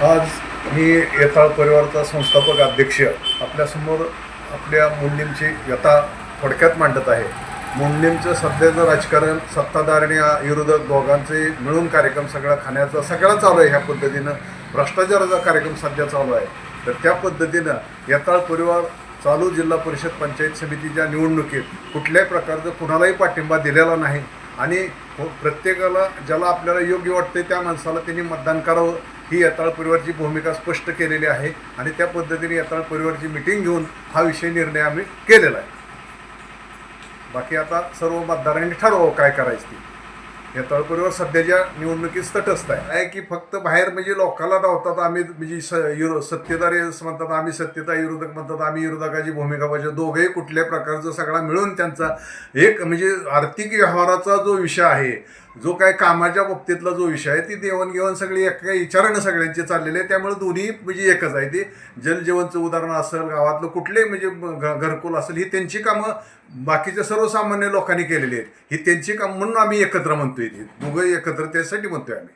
आज मी येताळ परिवाराचा संस्थापक अध्यक्ष आपल्यासमोर आपल्या मुंडींची व्यथा थोडक्यात मांडत आहे. मुंडींचं सध्याचं राजकारण सत्ताधार आणि विरोधक दोघांचे मिळून कार्यक्रम सगळा खाण्याचा सगळा चालू आहे ह्या पद्धतीनं. भ्रष्टाचाराचा कार्यक्रम सध्या चालू आहे. तर त्या पद्धतीनं येताळ परिवार चालू जिल्हा परिषद पंचायत समितीच्या निवडणुकीत कुठल्याही प्रकारचं कुणालाही पाठिंबा दिलेला नाही. आणि हो- प्रत्येकाला ज्याला आपल्याला योग्य वाटते त्या माणसाला त्यांनी मतदान करावं. ही यताळ परिवारची भूमिका स्पष्ट केलेली आहे आणि त्या पद्धतीने यताळ परिवारची मिटिंग घेऊन हा विषय निर्णय आम्ही केलेला आहे. बाकी आता सर्व मतदारांनी ठरवावं काय करायचं ते. यताळ परिवार सध्याच्या निवडणुकीत तटस्थ आहे. आहे की फक्त बाहेर म्हणजे लोकाला धावतात आम्ही म्हणजे स युरो सत्तेधारी म्हणतात आम्ही सत्तेचा विरोधक म्हणतात आम्ही विरोधकाची भूमिका पाहिजे दोघेही कुठल्या प्रकारचं सगळा मिळून त्यांचा एक म्हणजे आर्थिक व्यवहाराचा जो विषय आहे जो काय कामाच्या बाबतीतला जो विषय आहे ती देवाणघेवाण सगळी एका विचारणं सगळ्यांची चाललेली आहे. त्यामुळे दोन्ही म्हणजे एकच आहे. ते जलजीवनचं उदाहरण असेल गावातलं कुठलेही म्हणजे घरकुल असेल ही त्यांची कामं बाकीच्या सर्वसामान्य लोकांनी केलेली आहेत. ही त्यांची कामं म्हणून आम्ही एकत्र म्हणतोय. ती दोघं एकत्र त्यासाठी म्हणतोय आम्ही.